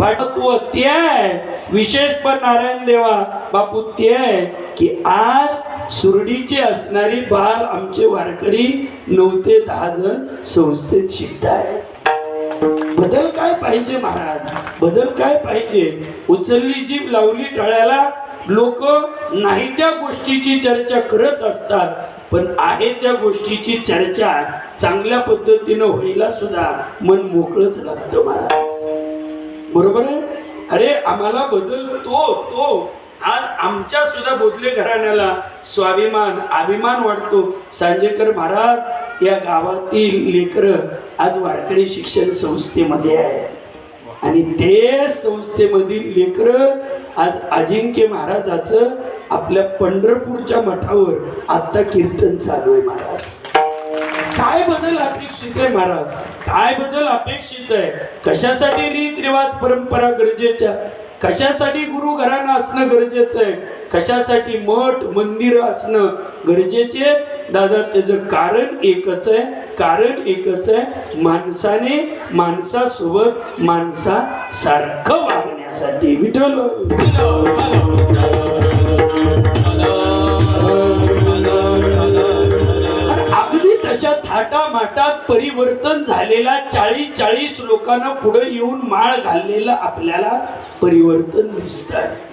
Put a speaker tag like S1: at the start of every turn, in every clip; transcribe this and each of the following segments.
S1: पाठत्व ते आहे. विशेष पण नारायण देवा बापू ते आहे की आज सुरडीचे असणारी बाल आमचे वारकरी नऊ ते दहा जण संस्थेत शिकतायत. बदल काय पाहिजे महाराज? बदल काय पाहिजे? उचलली जीभ लावली टाळ्याला. लोक नाही त्या गोष्टीची चर्चा करत असतात पण आहे त्या गोष्टीची चर्चा चांगल्या पद्धतीनं व्हायला सुद्धा मन मोकळंच लागतं महाराज. बरोबर आहे? अरे आम्हाला बदल तो तो. आज आमच्या सुद्धा बोधले घराण्याला स्वाभिमान अभिमान वाटतो. सांजेकर महाराज या गावातील लेकर आज वारकरी शिक्षण संस्थेमध्ये आहे आणि ते संस्थेमधील लेकर आज अजिंक्य महाराजाचं आपल्या पंढरपूरच्या मठावर आत्ता कीर्तन चालू आहे महाराज. काय बदल अपेक्षित आहे महाराज? काय बदल अपेक्षित आहे? कशासाठी रीतरिवाज परंपरा गरजेच्या? कशासाठी गुरु घराणं असणं गरजेचं आहे? कशासाठी मठ मंदिर असणं गरजेचे? आहे? दादा त्याचं कारण एकच आहे. कारण एकच आहे माणसाने माणसासोबत माणसासारखं वागण्यासाठी. विठल थाटामाटात परिवर्तन झालेला चाळीस चाळीस लोकांना पुढे येऊन माळ घाललेलं आपल्याला परिवर्तन दिसत आहे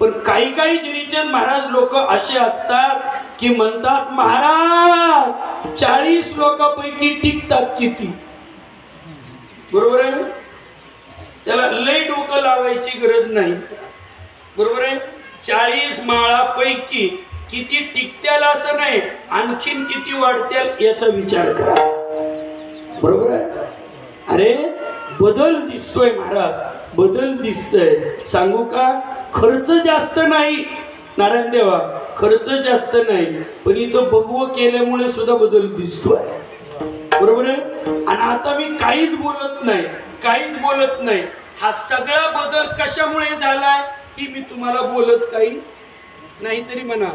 S1: पण काही काही जिरीचंद महाराज लोक असे असतात की म्हणतात महाराज चाळीस लोकांपैकी टिकतात किती? बरोबर आहे त्याला लय डोकं लावायची गरज नाही. बरोबर आहे? चाळीस माळापैकी किती टिकत्याल असं नाही आणखीन किती वाढत्याल याचा विचार करा. बरोबर आहे? अरे बदल दिसतोय महाराज बदल दिसतोय. सांगू का? खर्च जास्त नाही नारायण देवा खर्च जास्त नाही पण इथं भगवं केल्यामुळे सुद्धा बदल दिसतोय. बरोबर आहे? आणि आता मी काहीच बोलत नाही काहीच बोलत नाही. हा सगळा बदल कशामुळे झालाय ही मी तुम्हाला बोलत काही नाहीतरी म्हणा.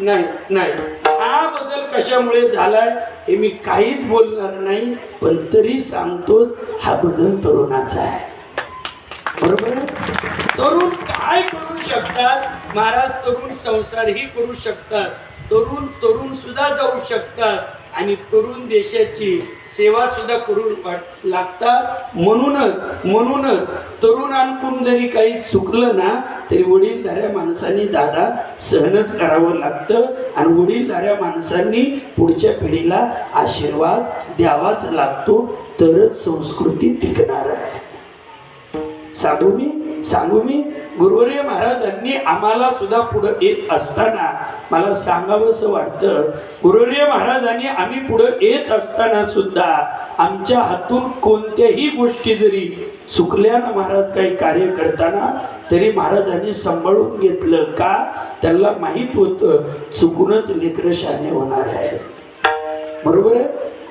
S1: नाही नाही. हा बदल कशामुळे झालाय हे मी काहीच बोलणार नाही पण तरी सांगतोच हा बदल तरुणाचा आहे. बरोबर? तरुण काय करू शकतात? महाराज तरुण संसारही करू शकतात. तरुण तरुण सुद्धा जाऊ शकतात. आणि तरुण देशाची सेवा सुद्धा करू वाट- लागतात. म्हणूनच म्हणूनच तरुणांकडून जरी काही चुकलं ना तरी वडीलधाऱ्या माणसांनी दादा सहनच करावं लागतं आणि वडीलधाऱ्या माणसांनी पुढच्या पिढीला आशीर्वाद द्यावाच लागतो. तरच संस्कृती टिकणार आहे. सांगू मी? सांगू मी? गुरुवर्य महाराजांनी आम्हाला सुद्धा पुढं येत असताना मला सांगावंसं वाटतं गुरुवर्य महाराजांनी आम्ही पुढं येत असताना सुद्धा आमच्या हातून कोणत्याही गोष्टी जरी चुकल्या ना महाराज काही कार्य करताना तरी महाराजांनी सांभाळून घेतलं का? त्यांना माहीत होतं चुकूनच लेकरं शाने होणार आहे. बरोबर आहे?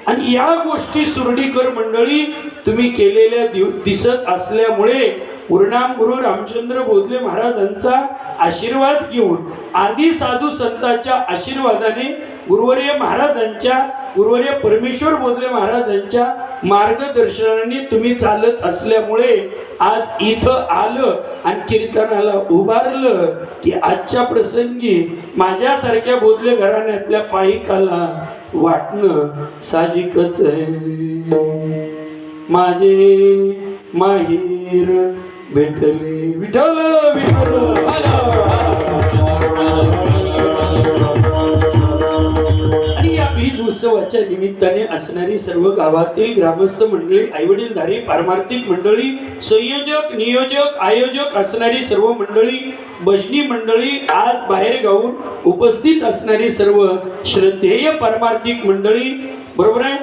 S1: आणि या गोष्टी सुरडीकर मंडळी तुम्ही केलेल्या दिसत असल्यामुळे गुरुनाम गुरु रामचंद्र बोधले महाराजांचा आशीर्वाद घेऊन आदी साधू संतांच्या आशीर्वादाने गुरुवर्य महाराजांच्या गुरुवर्य परमेश्वर बोधले महाराजांच्या मार्गदर्शनाने तुम्ही चालत असल्यामुळे आज इथं आलं आणि कीर्तनाला उभारलं की आजच्या प्रसंगी माझ्यासारख्या बोधले घराण्यातल्या पायिकाला वाटणं साहजिकच आहे. माझे माहीर भेटले विठ्ठल विठ्ठल. आणि या बीज उत्सवाच्या निमित्ताने असणारी सर्व गावातील ग्रामस्थ मंडळी आईवडीलधारी पारमार्थिक मंडळी संयोजक नियोजक आयोजक असणारी सर्व मंडळी भजनी मंडळी आज बाहेर गाऊन उपस्थित असणारी सर्व श्रद्धेय पारमार्थिक मंडळी बरोबर आहे?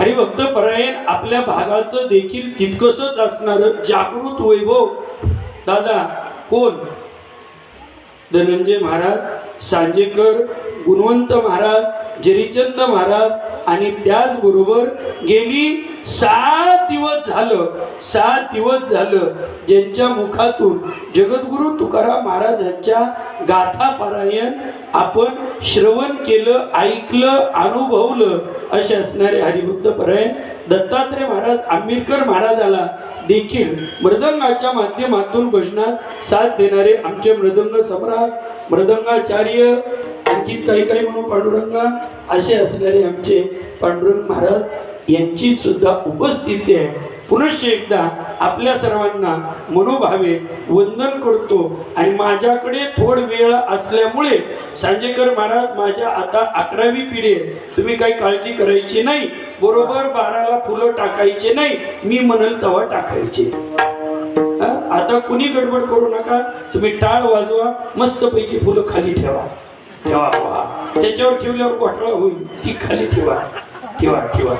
S1: हरिभक्त परायण आपल्या भागाचं देखील तितकंसच असणारं जागृत वैभव. दादा कोण? धनंजय महाराज सांजेकर गुणवंत महाराज जरीचंद महाराज आणि त्याचबरोबर गेली सात दिवस झालं सात दिवस झालं ज्यांच्या मुखातून जगद्गुरु तुकाराम महाराजांच्या गाथापारायण आपण श्रवण केलं ऐकलं अनुभवलं असे असणारे हरिभक्त परायण दत्तात्रय महाराज आंबेडकर महाराजाला देखील मृदंगाच्या माध्यमातून भजनात साथ देणारे आमचे मृदंग सम्राट मृदंगाचार्य आणखी काही काही म्हणून पांडुरंग असे असणारे आमचे पांडुरंग महाराज यांची सुद्धा उपस्थिती आहे. पुनश्च एकदा आपल्या सर्वांना मनोभावे वंदन करतो आणि माझ्याकडे थोड वेळ असल्यामुळे सांजेकर महाराज माझ्या आता अकरावी पिढी आहे. तुम्ही काही काळजी करायची नाही. बरोबर बाराला फुलं टाकायचे नाही. मी म्हणल तवा टाकायचे. आता कुणी गडबड करू नका. तुम्ही टाळ वाजवा. मस्तपैकी फुलं खाली ठेवा. ठेवा पहा त्याच्यावर ठेवल्यावर घोटाळा होईल? ती खाली ठेवा. ठेवा ठेवा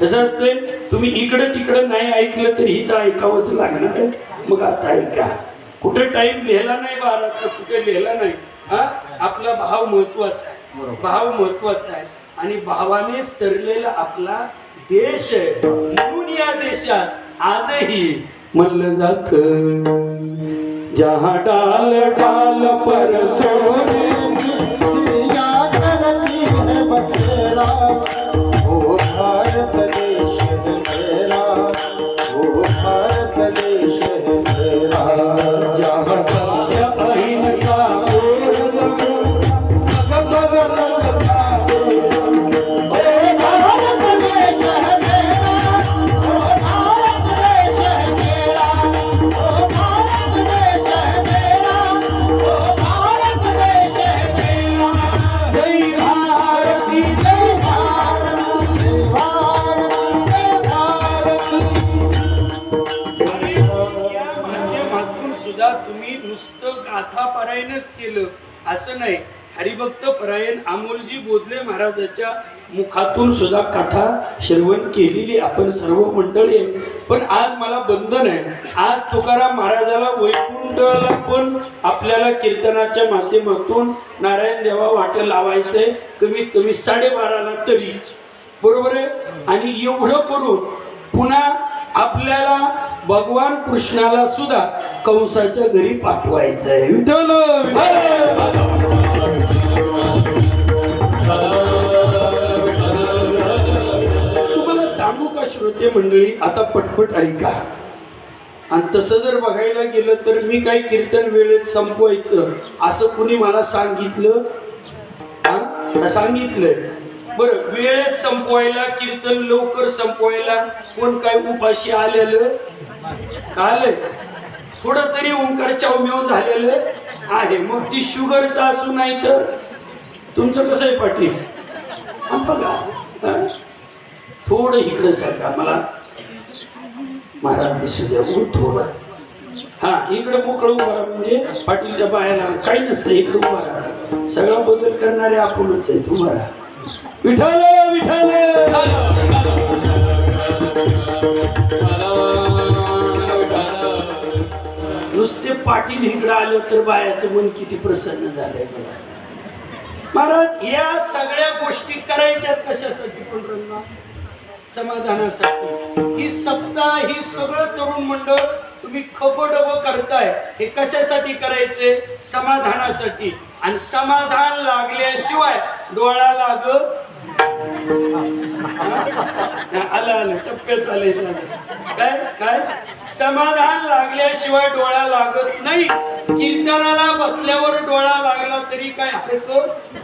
S1: कसं असतंय? तुम्ही इकडं तिकडं नाही ऐकलं तर इथं ऐकावंच लागणार आहे. मग आता ऐका. कुठं टाइम लिहिला नाही बाराचा कुठे लिहिला नाही हा? आपला भाव महत्त्वाचा आहे. भाव महत्त्वाचा आहे. आणि भावानेच तरलेला आपला देश आहे. म्हणून या देशात आजही म्हणलं जात. जहा डाल डाल पर सोने
S2: है बसेरा ओ भारत
S1: असं नाही. हरिभक्त परायण अमोलजी बोधले महाराजाच्या मुखातून सुद्धा कथा श्रवण केलेली आपण सर्व मंडळी पण आज मला बंधन आहे. आज तुकाराम महाराजाला वैकुंठला पण आपल्याला कीर्तनाच्या माध्यमातून नारायण देवा वाट लावायचंय. कमीत कमी साडेबाराला तरी. बरोबर आहे? आणि एवढं करून पुन्हा आपल्याला भगवान कृष्णाला सुद्धा कंसाच्या घरी पाठवायचं आहे विठ्ठल. का श्रोते मंडळी आता पटपट ऐका. आणि तसं जर बघायला गेलं तर मी काय कीर्तन वेळेत संपवायचं असं कुणी मला सांगितलं? हा? सांगितलंय? बरं वेळेत संपवायला कीर्तन लवकर संपवायला कोण काय उपाशी आलेलं? का आलंय? थोडं तरी ओंकार चौम्यव झालेलं आहे. मग ती शुगरचा असू नाही तर? तुमचं कसं आहे पाटील? बघा. थोडं इकडं सारखा. मला महाराज दिसू द्या उभं हो थोडं हा इकडं मोकळं उभा राहा म्हणजे पाटीलच्या बायाला काही नसतं इकडं उभा राहा. सगळा बदल करणारे आपणच आहे तुम्हाला विठाल विठाल नुसते पाटील इकडं आलं तर बायाचं मन किती प्रसन्न झालंय मला महाराज या सगळ्या गोष्टी करायच्यात कशासाठी पण रंगा? समाधानासाठी. ही सप्ताह ही सगळं तरुण मंडळ तुम्ही खपडब करताय. हे कशासाठी करायचे? समाधानासाठी. आणि समाधान लागल्याशिवाय डोळा लागत आलं आलं. टप्प्यात आले. काय? काय? समाधान लागल्याशिवाय डोळा लागत नाही. कीर्तनाला बसल्यावर डोळा लागला तरी काय हरकत?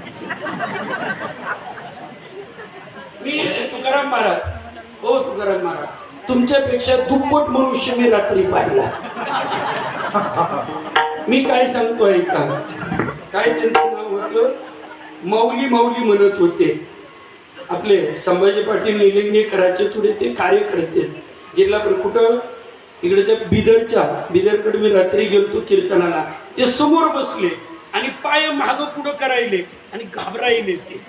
S1: मी तुकाराम महाराज. हो तुकाराम महाराज तुमच्यापेक्षा दुप्पट मनुष्य मी रात्री पाहिला. मी काय सांगतो ऐका. काय त्यांचं नाव होतं? मौली मौली म्हणत होते. आपले संभाजी पाटील निलिंगेकरांचे थोडे ते कार्यकर्ते. जिल्हा कुठं? तिकडे त्या बिदरच्या बिदरकडे मी रात्री गेलतो कीर्तनाला. ते समोर बसले आणि पाय मागं पुढं करायले आणि घाबरायले ते.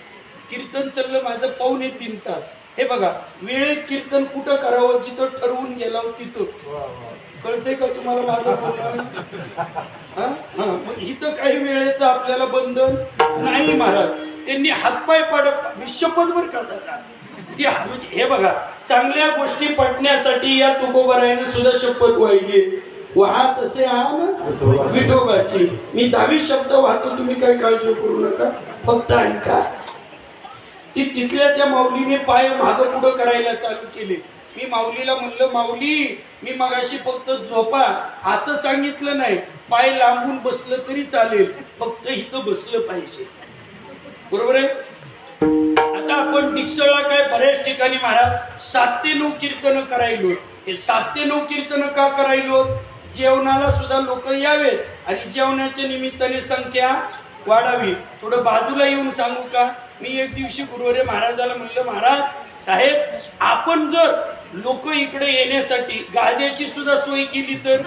S1: कीर्तन चाललं माझं पाहुणे तीन तास. हे बघा वेळेत कीर्तन कुठं करावं जिथं ठरवून गेला तिथं. कळतंय का तुम्हाला माझं इथं काही वेळेचं आपल्याला बंधन नाही महाराज. त्यांनी हातपाय पाडत मी शपथभर का दादा ती हा- म्हणजे हे बघा चांगल्या गोष्टी पटण्यासाठी या तुकोबरायने सुद्धा शपथ वाहिली वहा तसे आण विठोबाची. मी दहावी शब्द वाहतो तुम्ही काय काळजी करू नका. फक्त ऐका. ती तिथल्या त्या माऊलीने पाय मागं पुढं करायला चालू केले. मी माऊलीला म्हणलं माऊली मी मगाशी फक्त झोपा. असं सांगितलं नाही. पाय लांबून बसलं तरी चालेल. फक्त इथं बसलं पाहिजे. बरोबर आहे? आता आपण डिक्सळला काय बऱ्याच ठिकाणी महाराज सात ते नऊ कीर्तन करायलो. हे सात ते नऊ कीर्तन का करायलो? जेवणाला सुद्धा लोक यावेत आणि जेवणाच्या निमित्ताने संख्या वाढावी. थोडं बाजूला येऊन सांगू का? मी एक दिवशी गुरुवारी महाराजाला म्हणलं महाराज साहेब आपण जर लोक इकडे येण्यासाठी गाद्याची सुद्धा सोय केली तर?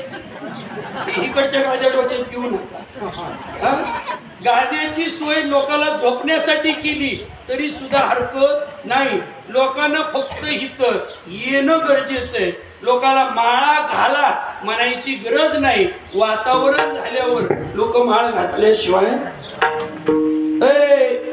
S1: इकडच्या गाद्या डोक्यात घेऊ नका गाद्याची सोय लोकांना झोपण्यासाठी केली तरी सुद्धा हरकत नाही. लोकांना फक्त इथं येणं गरजेचं आहे. लोकाला माळा घाला म्हणायची गरज नाही. वातावरण झाल्यावर लोक माळ घातल्याशिवाय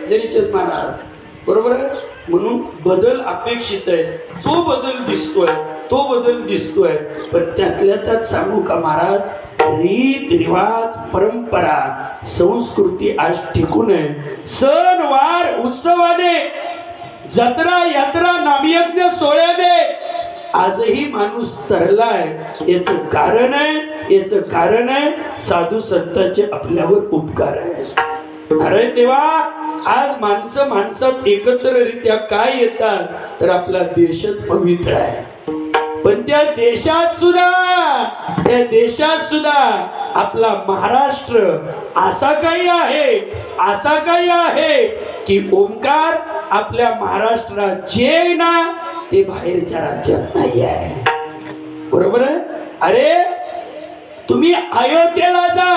S1: जरीचंद महाराज. बरोबर आहे? म्हणून बदल अपेक्षित आहे. तो बदल दिसतोय तो बदल दिसतोय. पण त्यातल्या त्यात सांगू का महाराज? रीत रिवाज परंपरा संस्कृती आज टिकून आहे. सण वार उत्सवाने जत्रा यात्रा नामयज्ञ सोहळ्याने आजही माणूस तरलाय. याच कारण आहे याच कारण आहे साधू संतांचे आपल्यावर उपकार आहे. अरे देवा आज माणसं माणसात एकत्ररित्या काय येतात तर आपला देशच पवित्र आहे. पण त्या देशात सुद्धा त्या देशात सुद्धा आपला महाराष्ट्र असा काही आहे असा काही आहे की ओंकार आपल्या महाराष्ट्रात जे ना ते बाहेरच्या राज्यात नाही आहे. बरोबर अरे तुम्ही अयोध्येला जा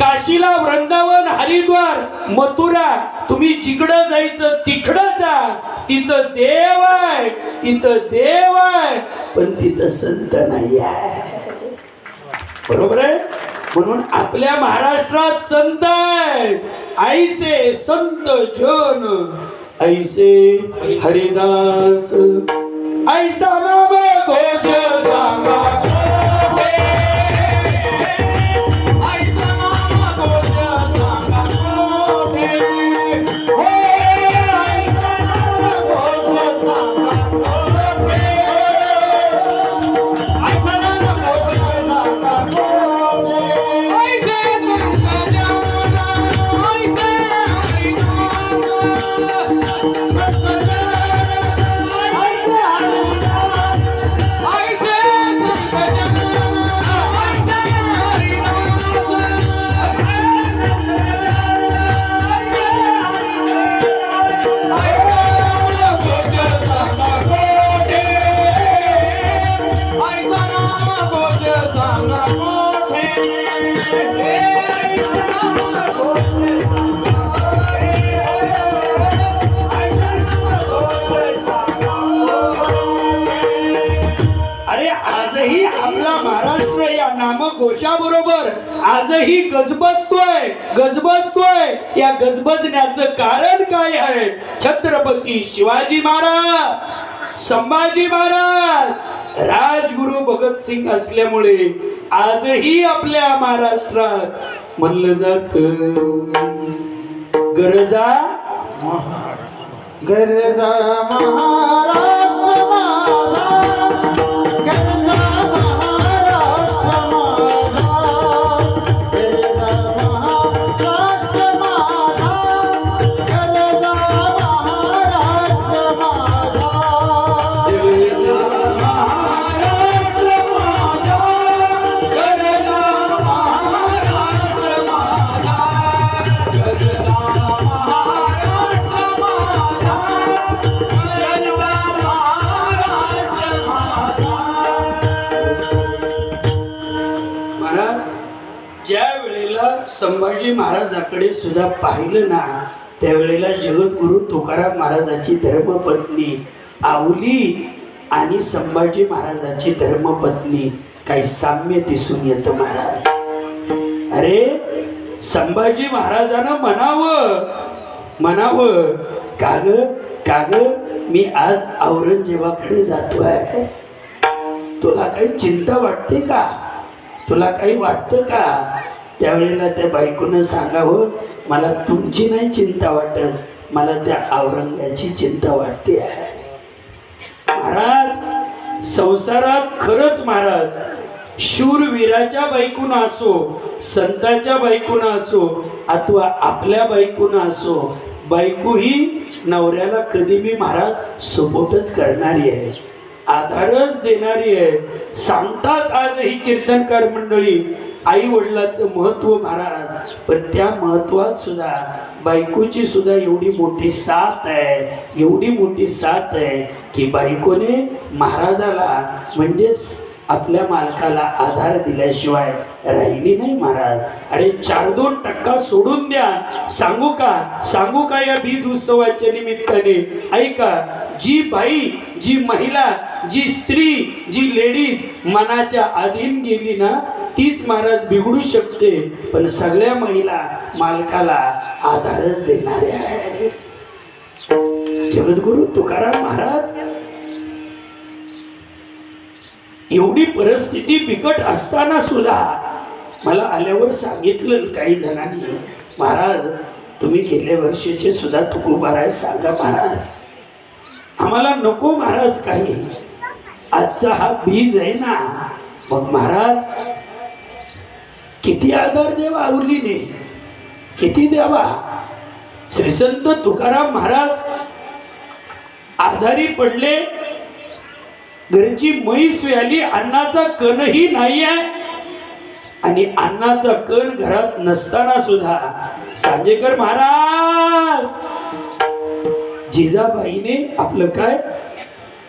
S1: काशीला वृंदावन हरिद्वार मथुरा. तुम्ही जिकडं जायचं तिकडं जा. तिथं देव आहे तिथं देव आहे पण तिथं संत नाही आहे. बरोबर आहे? म्हणून आपल्या महाराष्ट्रात संत आहे ऐसे संत जन ऐसे हरिदास. ऐसा नाम घोष सांगा नामघोषाबरोबर आजही गजबजतोय गजबजतोय. या गजबजण्याचं कारण काय आहे? छत्रपती शिवाजी महाराज संभाजी महाराज राजगुरु भगतसिंग असल्यामुळे आजही आपल्या महाराष्ट्रात म्हणलं जात गरजा
S2: गरजा
S1: महाराज. वेळेला संभाजी महाराजाकडे सुद्धा पाहिलं ना त्यावेळेला जगद्गुरु तुकाराम महाराजाची धर्मपत्नी आवली आणि संभाजी महाराजाची धर्मपत्नी. काही साम्य दिसून येतं महाराज. अरे संभाजी महाराजांना म्हणावं म्हणावं काग काग मी आज औरंगजेबाकडे जातो आहे. तुला काही चिंता वाटते का? तुला काही वाटतं का? त्यावेळेला त्या बायकोनं सांगावं हो, मला तुमची नाही चिंता वाटत मला त्या औरंगाची चिंता वाटते. आहे महाराज संसारात खरंच महाराज शूरवीराच्या बायकून असो संताच्या बायकून असो अथवा आपल्या बायकून असो बायको ही नवऱ्याला कधी मी महाराज सपोर्टच करणारी आहे आधारच देणारी आहे. सांगतात आज ही कीर्तनकार मंडळी आई वडिलाचं महत्त्व महाराज पण त्या महत्वात सुद्धा बायकोची सुद्धा एवढी मोठी साथ आहे एवढी मोठी साथ आहे की बायकोने महाराजाला म्हणजेच आपल्या मालकाला आधार दिल्याशिवाय राहिली नाही महाराज. अरे चार दोन टक्का सोडून द्या. सांगू का? सांगू का या बीज उत्सवाच्या निमित्ताने? ऐका जी बाई जी महिला जी स्त्री जी लेडीज मनाच्या अधीन गेली ना तीच महाराज बिघडू शकते पण सगळ्या महिला मालकाला आधारच देणाऱ्या आहे जगद्गुरु तुकाराम महाराज एवढी परिस्थिती बिकट असताना सुद्धा मला आल्यावर सांगितलं काही जणांनी महाराज तुम्ही गेल्या वर्षीचे सुद्धा तुकोबाराय सांगा महाराज. आम्हाला नको महाराज काही. आजचा हा बीज आहे ना. मग महाराज किती आधार देवा आवलीने किती द्यावा श्रीसंत तुकाराम महाराज आजारी पडले. घरची म्हैस व्याली अन्नाचा कणही नाही आहे आणि अन्नाचा कण घरात नसताना सुद्धा सांजेकर महाराज जिजाबाईने आपलं काय?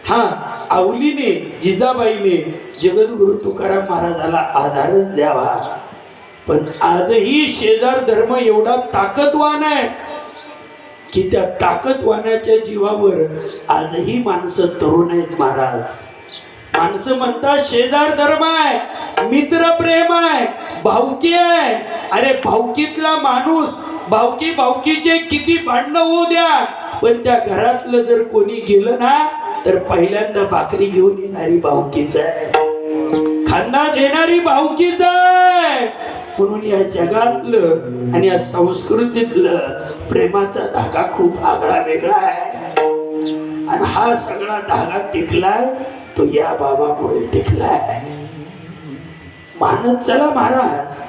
S1: हा आवलीने जिजाबाईने जगद्गुरु तुकाराम महाराजाला आधारच द्यावा. पण आजही शेजार धर्म एवढा ताकदवान आहे की त्या ताकदवानाच्या जीवावर आजही माणसं तरुण आहेत महाराज. माणसं म्हणतात शेजार धर्म आहे मित्र प्रेम आहे भावकी आहे. अरे भावकीतला माणूस भावकी भावकीचे किती भांडणं होऊ द्या. पण त्या घरातलं जर कोणी गेलं ना तर पहिल्यांदा भाकरी घेऊन येणारी भावकीच आहे. खांदा देणारी भावकीच आहे. म्हणून या जगातलं आणि या संस्कृतीतलं प्रेमाचा धागा खूप आगळा वेगळा आहे. आणि हा सगळा धागा टिकलाय तो या बाबामुळे टिकलाय. मानत चला महाराज.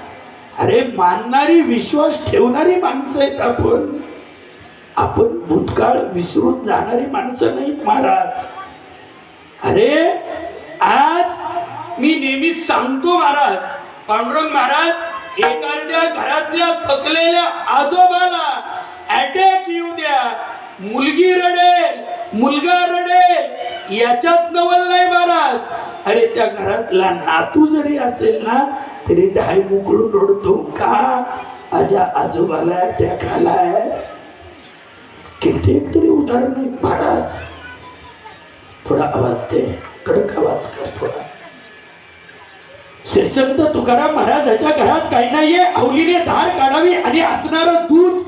S1: अरे मानणारी विश्वास ठेवणारी माणसं आहेत आपण. आपण भूतकाळ विसरून जाणारी माणसं नाहीत महाराज. अरे आज मी नेहमी सांगतो महाराज पांडुरंग महाराज एखाद्या घरातल्या थकलेल्या आजोबाला अटॅक येऊ द्या. मुलगी रडेल मुलगा रडेल याच्यात नवल नाही महाराज. अरे त्या घरातला नातू जरी असेल ना तरी ढाय मोकळून रडतो का? माझ्या आजोबाला अटॅक आलाय कित्येक तरी उदाहरण महाराज. थोडा आवाज दे. कडक आवाज कर थोडा. श्रीसंत तुकाराम महाराजाच्या घरात काही नाहीये. आवलीने धार काढावी आणि असणार दूध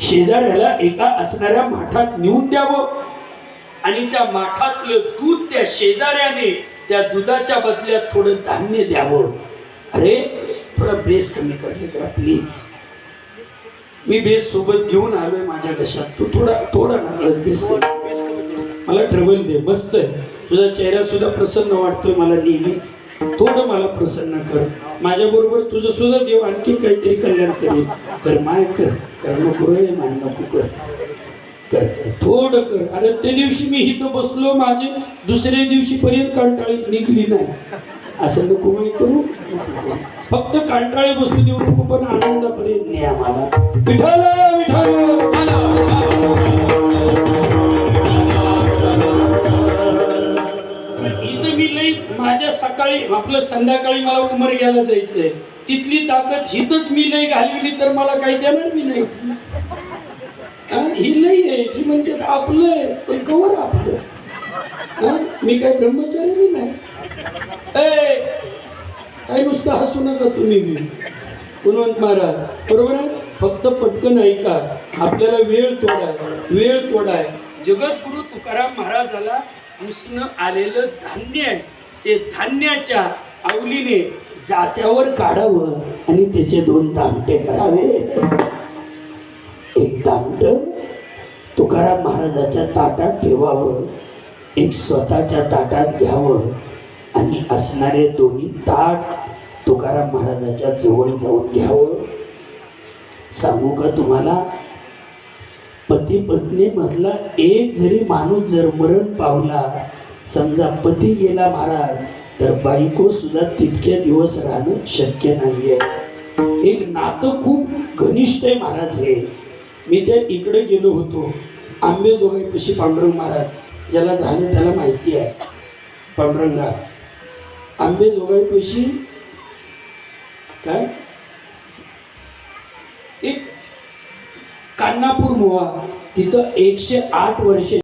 S1: शेजाऱ्याला एका असणाऱ्या माठात नेऊन द्यावं. आणि त्या माठातलं दूध त्या शेजाऱ्याने त्या दुधाच्या बदल्यात थोडं धान्य द्यावं. अरे थोडा बेस कमी करले करा प्लीज मी बेस सोबत घेऊन आलोय माझ्या घशात. तू थोडा थोडा नकळत बेस मला ट्रबल दे. मस्त आहे. तुझा चेहरा सुद्धा प्रसन्न वाटतोय मला नेहमीच. थोडं मला प्रसन्न कर. माझ्या बरोबर तुझं सुद्धा देव आणखी काहीतरी कल्याण करेल. कर माय कर. कर नको रे माय नको कर. कर कर. थोडं कर. अरे त्या दिवशी मी इथं बसलो माझे दुसऱ्या दिवशी पर्यंत कंटाळी निघली नाही. असं नको मी करू. फक्त कंटाळे बसू देऊ नको पण आनंदापर्यंत नाही आम्हाला विठाला विठाला माझ्या सकाळी आपलं संध्याकाळी मला उमर घ्यायला जायचंय. तिथली ताकद हितच मी लई घालवली तर मला काही देणार मी नाही इथं. ही लई आहे. ती म्हणते आपलं आहे पण कवर आपलं. मी काय ब्रह्मचारी बी नाही. ए काय नुसतं हसू नका तुम्ही मी गुणवंत महाराज बरोबर आहे? फक्त पटकन ऐका. आपल्याला वेळ तोडाय वेळ तोडाय. जगद्गुरु तुकाराम महाराजाला उसणं आलेलं धान्य आहे. ते धान्याच्या आवलीने जात्यावर काढावं आणि त्याचे दोन दामटे करावे. एक दामट तुकाराम महाराजाच्या ताटात ठेवावं एक स्वतःच्या ताटात घ्यावं आणि असणारे दोन्ही ताट तुकाराम महाराजाच्या जवळ जाऊन घ्यावं. सांगू का तुम्हाला? पती पत्नी मधला एक जरी माणूस जर मरण पावला समजा पती गेला महाराज तर बायको सुद्धा तितके दिवस राहणं शक्य नाहीये. एक नातं खूप घनिष्ठ आहे महाराज हे. मी ते इकडे गेलो होतो आंबेजोगाईपाशी पांडुरंग महाराज ज्याला झाले त्याला माहिती आहे. पांडुरंगा आंबेजोगाईपाशी काय? एक कान्नापूर मोहा तिथं एकशे आठ वर्षे